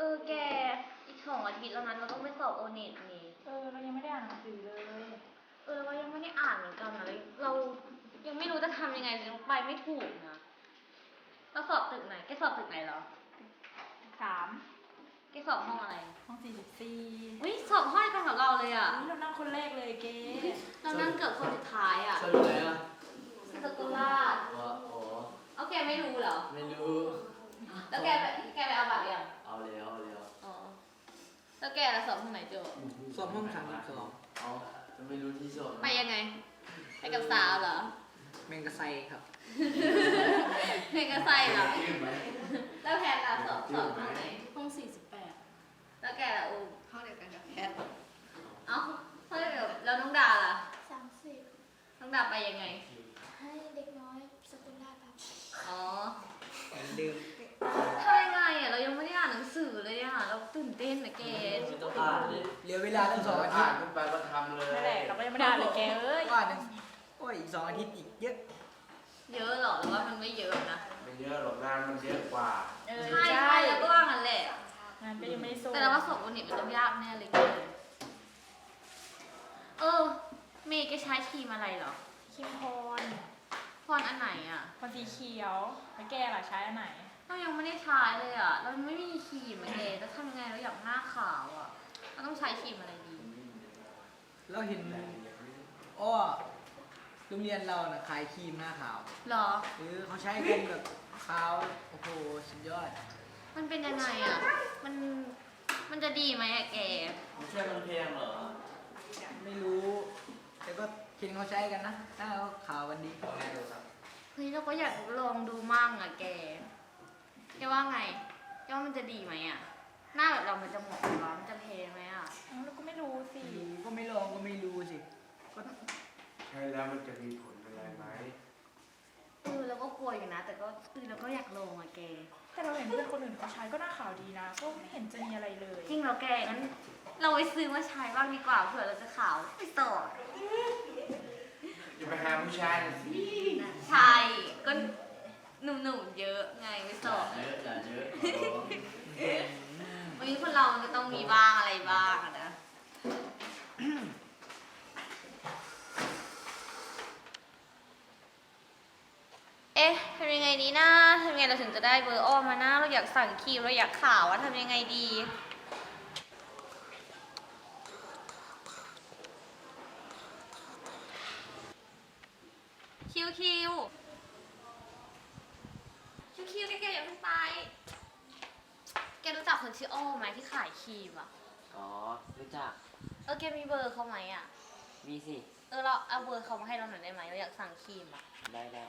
ออแกอีกสองอาทิตย์แล้วนั้นเราต้องไปสอบโอเน็ตนี่เออ เรายังไม่ได้อ่านหนังสือเลย เออเรายังไม่ได้อ่านเหมือนกันนะเลยเรายังไม่รู้จะทำยังไงเลยไปไม่ถูกนะเราสอบตึกไหนแกสอบตึกไหนเหรอสามแกสอบห้องอะไรห้องสี่สิบสี่อุ้ยสอบห้องเดียวกันกับเราเลยอะนี่เรานั่งคนแรกเลยเกเรานั่งเกือบคนสุดท้ายอะสรุปไหนอะสกุลราชอ๋ออ๋อเอาแกไม่รู้เหรอ ไม่รู้ แล้วแกไปแกไปเอาบัตรยังเอา แล้วเอาแล้วอ๋อ แล้วแกละสอบห้องไหนเจอสอบห้องสามสิบสองเอาจะไม่รู้ที่สอบไปยังไง ไปกับสาวเหรอแมงกะไซครับเพลงกระใส่เหรอ ยื่นไหมแล้วแพทย์ล่ะสอบสอบห้องไหน ห้องสี่สิบแปดแล้วแกล่ะอูห้องเดียวกันกับแพทย์เอ้าเฮ้ยเดี๋ยวแล้วน้องดาล่ะ สามสิบ น้องดาไปยังไง ตั้งสองอาทิอ่าตนย์ขึ้นไปก็ทำเลยนั่นแหละเราก็ยังไม่ได้อ่านเลยแกเอ้ย ว่าหนึ่งโอ้ยอีกสองอาทิตย์อีกเยอะเยอะเหรอหรือว่ามันไม่เยอะนะไม่เยอะหรอกงานมันเยอะกว่าเออใช่ใช่แล้วก็ว่างั้นแหละ งานก็ยังไม่ได้ส่งแต่เราว่าสอบวันนี้มันต้องยากแน่เลยแกเออ เมย์แกใช้ครีมอะไรเหรอคิมพรฟอนต์อันไหนอะพรสีเขียวแล้วแกล่ะใช้อันไหน เรายังไม่ได้ใช้เลยอะ เราไม่มีครีมอะแกจะทำยังไงเราอยากหน้าขาวอะ เราต้องใช้ครีมอะไรดี เราเห็นอ้อโรงเรียนเราน่ะขายครีมหน้าขาวเหรอหรือเขาใช้กันแบบขาวโอ้โหสุดยอด มันเป็นยังไงอะ มัน มันจะดีไหมอะแก ไม่ใช่มันแพงเหรอไม่รู้แต่ก็เห็นเขาใช้กันนะหน้าเขาขาวกันดีเฮ้ยเราก็อยากลองดูมั่งอะแก แกว่าไง แกว่ามันจะดีไหมอะ หน้าแบบเรามันจะเหมาะหรอมันจะเพไหมอะอ้าวเราก็ไม่รู้สิไม่รู้ก็ไม่ลองก็ไม่รู้สิก็ใช่ แล้วมันจะมีผลอะไรไหมเออเราก็กลัวอยู่นะ แต่ก็เออเราก็อยากลองอะแก แต่เราเห็นเพื่อนคนอื่นเขาใช้ก็หน้าขาวดีนะ ก็ไม่เห็นจะมีอะไรเลยจริงเหราแกงั้นเราไปซื้อมาใช้บ้างดีกว่าเผื่อเราจะขาวไม่ต่ออย่าไปหาผู้ชายนะสิใช่ก็หนุ่มๆเยอะไงไม่อต่ย่าอเยอะอย่าเยอะ วันนี้คนเรามันก็ต้องมีบ้างอะไรบ้างอะนะ เอ๊ะทำยังไงดี นะทำยังไงเราถึงจะได้เบอร์อ้อมมานะเราอยากสั่งครีมเราอยากข่าวว่าทำยังไงดี คิวคิวคิวคิวแกๆอย่าเพิ่งไป แกรู้จักคนชื่ออ้อมไหมที่ขายครีมอะอ๋อ รู้จัก เออแกมีเบอร์เขาไหมอะมีสิ เออเราเอาเบอร์เขามาให้เราหน่อยได้ไหมเราอยากสั่งครีมอะได้ได้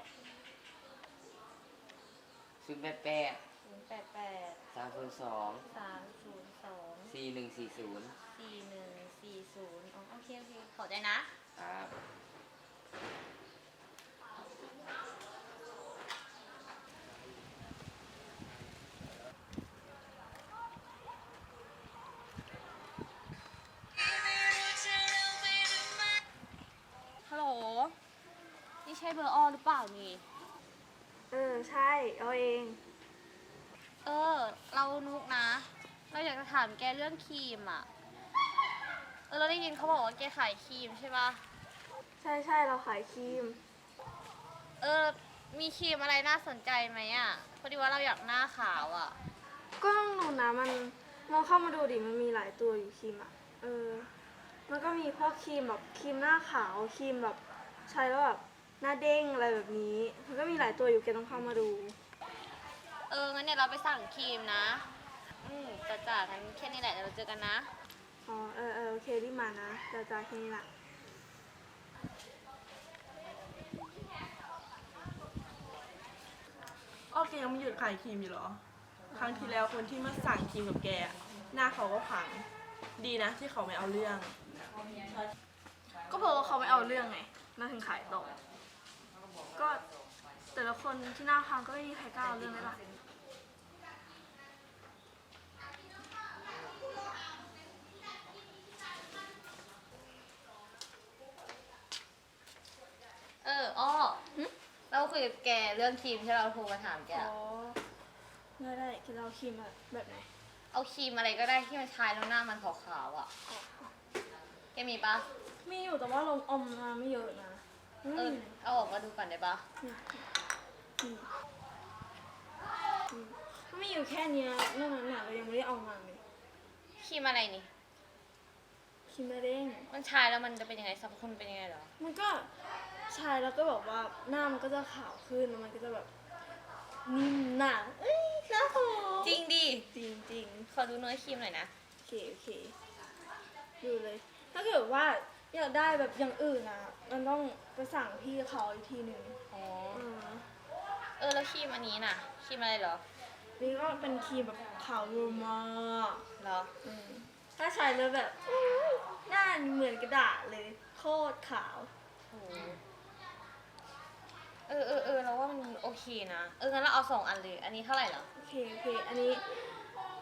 ศูนย์แปดแปดศูนย์แปดแปดสามศูนย์สองสามศูนย์สองสี่หนึ่งสี่ศูนย์สี่หนึ่งสี่ศูนย์อ๋อโอเคโอเคขอใจนะ ครับฮัลโหล นี่ใช่เบอร์อ้อหรือเปล่านี่ เออ ใช่ เอาเอง เออ เรานุกนะ เราอยากจะถามแกเรื่องครีมอะเออ เราได้ยินเขาบอกว่าแกขายครีมใช่ปะใช่ใช่เราขายครีม เออ มีครีมอะไรน่าสนใจไหมอะพอดีว่าเราอยากหน้าขาวอะก็ต้องดูนะมันลองเข้ามาดูดิมันมีหลายตัวอยู่ครีมอะเออ มันก็มีพวกครีมแบบครีมหน้าขาวครีมแบบใช้แล้วแบบ หน้าเด้งอะไรแบบนี้ มันก็มีหลายตัวอยู่แกต้องเข้ามาดู เออ งั้นเดี๋ยวเราไปสั่งครีมนะ อืมจ้าจ้างั้นแค่นี้แหละเดี๋ยวเราเจอกันนะ อ๋อ เออเออโอเครีบมานะจะจ่ายแค่นี้ละอ้อแกยังไม่หยุดขายครีมอยู่เหรอ ครั้งที่แล้วคนที่มาสั่งครีมกับแกอะหน้าเขาก็พังดีนะที่เขาไม่เอาเรื่อง ก็เพราะว่าเขาไม่เอาเรื่องไงน่าถึงขายต่อ ก็แต่ละคนที่หน้าพังก็ไม่มีใครกล้าเอาเรื่องเลยล่ะเอออ้อเราคุยกับแกเรื่องครีมใช่ไหมเราโทรมาถามแกอ๋อได้ได้คิดเราครีมแบบไหนเอาครีมอะไรก็ได้ที่มันใช้แล้วหน้ามันขาวๆอะ แกมีปะมีอยู่แต่ว่าลงอมมาไม่เยอะนะอื เออเอาออกมาดูก่อนได้ปะถ้าไมีอยู่แค่เนี้ยนอกนั้นน่ะเรายังไม่ได้เอามาเลยครีมอะไรนี่ คิมเบอร์เด้งมันใช้แล้วมันจะเป็นยังไงสรรพคุณเป็นยังไงเหรอ มันก็ใช้แล้วก็แบบว่าหน้ามันก็จะขาวขึ้นแล้วมันก็จะแบบนิ่มหนาเอ้ยหน้าหอมจริงดิ จริงจริงขอดูเนื้อครีมหน่อยนะ โอเคโอเคดูเลย ถ้าเกิดว่า อยากได้แบบอย่างอื่นนะมันต้องไปสั่งพี่เขาอีกทีหนึ่งอ๋ออ่าเออแล้วครีมอันนี้น่ะครีมอะไรเหรอนี่ก็เป็นครีมแบบขาวรูมากเหรออืมถ้าใช้แล้วแบบอื้อหน้าเหมือนกระดาษเลย โคตรขาว โอ้โหเออเออเออเราว่ามันโอเคนะ เอองั้นเราเอาสองอันเลย อันนี้เท่าไหร่เหรอโอเคโอเค อันนี้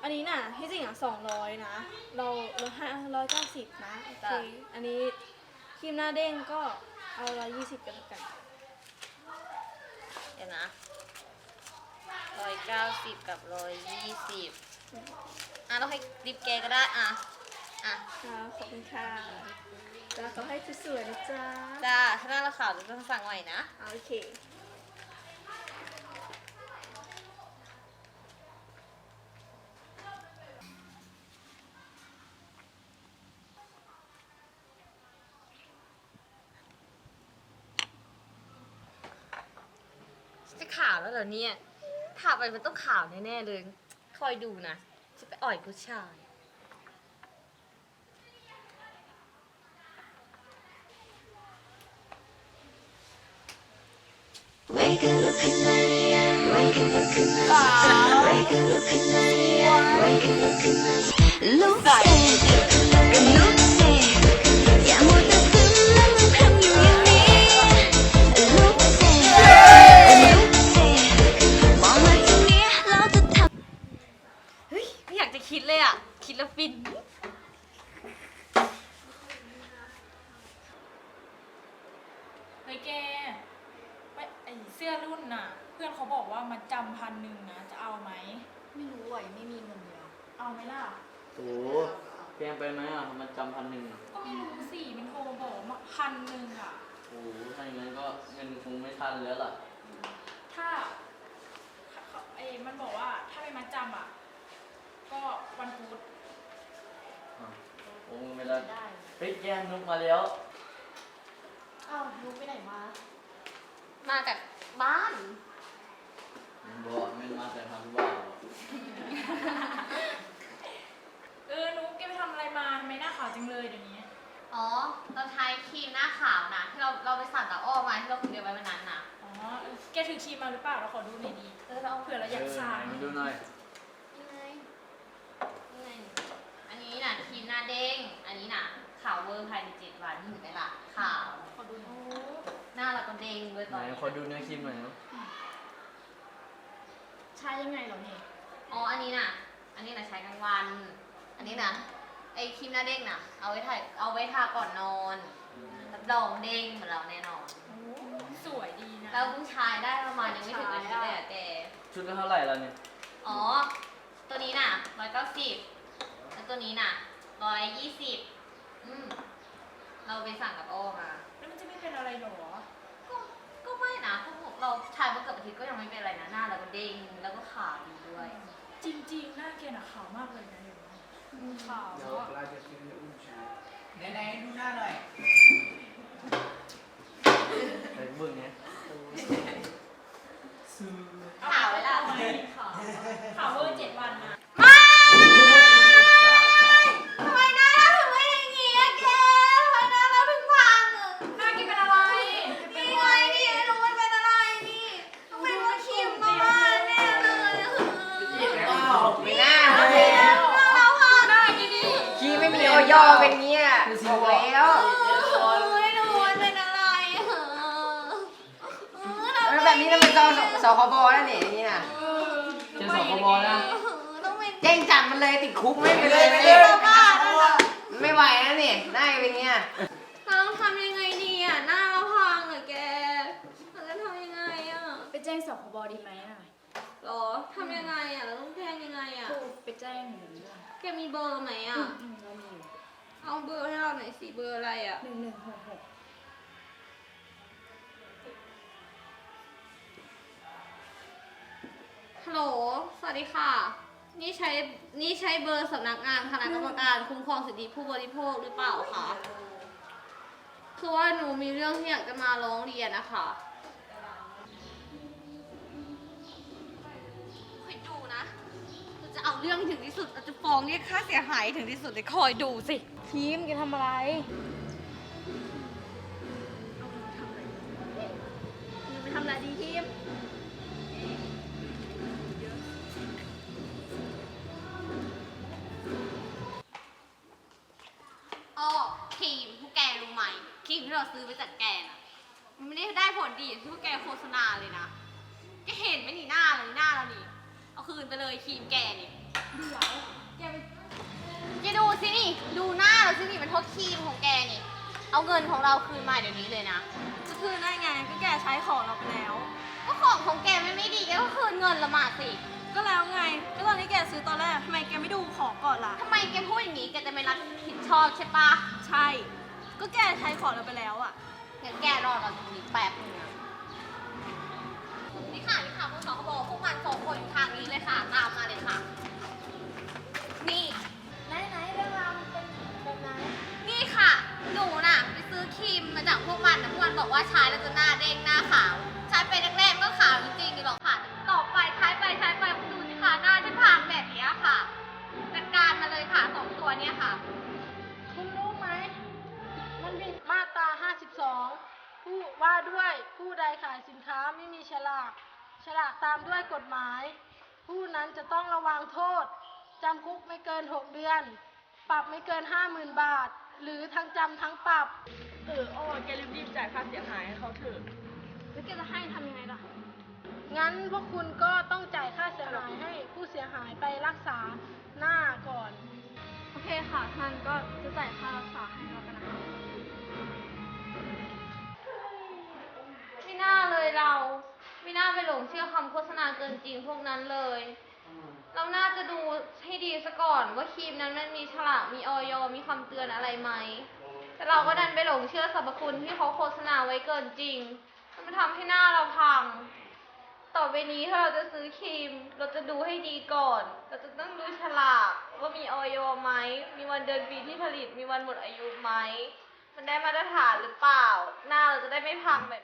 อันนี้น่ะที่จริงอะสองร้อยนะ เราลดให้ร้อยเก้าสิบนะโอเคจ้ะ อันนี้ครีมหน้าเด้งก็เอาร้อยยี่สิบกันแล้วกัน เดี๋ยวนะร้อยเก้าสิบกับร้อยยี่สิบอะเราให้ดิบแกก็ได้อะ อะ ค่ะขอบคุณค่ะจ้าขอให้สวยๆนะจ๊ะ จ้าถ้าหน้าเราขาวจะต้องสั่งใหม่นะ โอเค ขาวแล้วเหรอเนี่ยทาไปมันต้องขาวแน่ๆเลย คอยดูนะ จะไปอ่อยผู้ชายลุกสกก็ลุกเสกอย่า แกไม่ไอเสื้อรุ่นน่ะ เพื่อนเขาบอกว่ามาจำพันหนึ่งนะจะเอาไหม ไม่รู้อะยังไม่มีเงินเลยเอาไหมล่ะ โอ้แพงไปไหมอะมันจำพันหนึ่งก็ไม่รู้สิมันโทรมาบอกว่าพันหนึ่งอะ โอ้ถ้าอย่างนั้นก็เงินคงไม่ทันแล้วล่ะ ถ้าเขาเอยมันบอกว่าถ้าไม่มาจำอะ ก็วันพุธโอ้ไม่ได้ เฮ้ยแย่งนุกมาแล้ว อ้าวลูกไปไหนมา มาจากบ้านบอกไม่มาแต่ทำบ้าเออนุ๊กแกไปทำอะไรมาทำไมหน้าขาวจังเลยเดี๋ยวนี้ อ๋อ เราใช้ครีมหน้าขาวนะที่เราเราไปสั่งกับอ้อมาที่เราคุยกันไว้วันนั้นนะอ๋อเออแกถือครีมมาหรือเปล่า เราขอดูหน่อยดีเออเราเผื่อเราอยากสางเออดูหน่อยยังไงยังไงอันนี้น่ะครีมหน้าเด้ง อันนี้น่ะ ขาวเวอร์ภายในเจ็ดวันนี่เห็นไหมล่ะขาวขอดูหน่อยหน้าเราก็เด้งเลยตไหนอนนี้ขอดูเนื้อครีมหน่อยนะใช้ยังไงเหรอเนี่ยอ๋ออันนี้น่ะ อันนี้น่ะใช้กลางวัน อันนี้น่ะไอครีมหน้าเด้งน่ะ เอาไว้ถ่ายเอาไว้ทาก่อนนอนรับรองเด้งเหมือนเราแน่นอนโอ้สวยดีนะ เราเพิ่งใช้ได้ประมาณยังไม่ถึงอาทิตย์เลยอะแกชุดละเท่าไหร่แล้วเนี่ยอ๋อ ตัวนี้น่ะร้อยเก้าสิบแล้วตัวนี้น่ะร้อยยี่สิบ อืมเราไปสั่งกับโอมา แล้วมันจะไม่เป็นอะไรหรอ ก็ก็ไม่นะพวกผมเราใช้มาเกือบอาทิตย์ก็ยังไม่เป็นอะไรนะหน้าเราก็เด้งแล้วก็ขาวดีด้วย จริงๆ หน้าแกน่ะขาวมากเลยนะเดี๋ยวนี้ขาวเดี๋ยวอะ ปลาจะกินอุ้มชาย ออยอเป็นเงี้ยบอกแล้วไม่รู้มันเป็นอะไรอะเออเราแล้วแบบนี้แล้วมันจะสคบแล้วเนี่ยอย่างนี้น่ะเจอสองกบนะต้องเป็นแจ้งจับมันเลยติดคุกไม่ไปเลยไปไปเลเลยยบ้าแล้วอะไม่ไหวแล้วเนี่ยได้เป็นเงี้ยเราต้องทำยังไงดีอะหน้าเราพังอะแกเราจะทำยังไงอะไปแจ้งสคบดีไหมอะหรอทำยังไงอะเราต้องแจ้งยังไงอะไปแจ้งหนูเรื่องแกมีเบอร์ไหมอะอืมเรามีอยู่ เอาเบอร์ให้เราหน่อยสิเบอร์อะไรอะหนึ่งหนึ่งหกหกฮัลโหล สวัสดีค่ะ นี่ใช้ นี่ใช้เบอร์สำนักงานคณะกรรมการคุ้มครองสิทธิผู้บริโภคหรือเปล่าคะ คือว่าหนูมีเรื่องที่อยากจะมาร้องเรียนนะคะคอยดูนะเรา จะเอาเรื่องให้ถึงที่สุดเราจะฟ้องเรียกค่าเสียหายให้ถึงที่สุดเลยคอยดูสิ ทีมแกทำอะไรไปทำอะไรดีทีมอ้อครีมพวกแกรู้ไหมครีมที่เราซื้อไปจากแกน่ะ มันไม่ได้ได้ผลดีอย่างที่พวกแกโฆษณาเลยนะ แกเห็นไหมนี่หน้าเรานี่หน้าเรานี่ เอาคืนไปเลยครีมแกนี่เดี๋ยวแกไปแกดูสินี่ ดูหน้าเราสินี่มันโทษครีมของแกนี่ เอาเงินของเราคืนมาเดี๋ยวนี้เลยนะ จะคืนได้ไงก็แกใช้ของเราไปแล้ว ก็ของของแกมันไม่ดีแกก็คืนเงินละมาสิก็แล้วไง ก็ตอนที่แกซื้อตอนแรกทำไมแกไม่ดูของก่อนล่ะ ทำไมแกพูดอย่างนี้แกจะไม่รับผิดชอบใช่ปะใช่ ก็แกใช้ของเราไปแล้วอะงั้นแกรอเราตรงนี้แป๊บนึงนะนี่ค่ะ เขาบอกพวกมันสองคนอยู่ทางนี้เลยค่ะ ตามมาเลยค่ะ นี่ ไหนไหนเรื่องราวมันเป็นแบบไหนนี่ค่ะ หนูน่ะ ไปซื้อครีมมาจากพวกมันนะพวกมันบอกว่าใช้แล้วจะหน้าเด้งหน้าขาว ใช้ไปแรกๆก็ น 6 เดือน ปรับไม่เกิน 50,000 บาท หรือทั้งจำทั้งปรับ เอออ้อแกรีบๆจ่ายค่าเสียหายให้เขาเถอะ แล้วแกจะให้ทำยังไงล่ะ งั้นพวกคุณก็ต้องจ่ายค่าเสียหายให้ผู้เสียหายไปรักษาหน้าก่อน โอเคค่ะท่านก็จะจ่ายค่ารักษาให้เรากันนะคะไม่น่าเลยเรา ไม่น่าไปหลงเชื่อคำโฆษณาเกินจริงพวกนั้นเลย เราน่าจะดูให้ดีซะก่อนว่าครีมนั้นมันมีฉลากมีออยมีคำเตือนอะไรไหม แต่เราก็ดันไปหลงเชื่อสรรพคุณที่เขาโฆษณาไว้เกินจริง มันทำให้หน้าเราพัง ต่อไปนี้ถ้าเราจะซื้อครีม เราจะดูให้ดีก่อน เราจะต้องดูฉลากว่ามีออยไหม มีวันเดือนปีที่ผลิต มีวันหมดอายุไหม มันได้มาตรฐานหรือเปล่า หน้าเราจะได้ไม่พังแบบ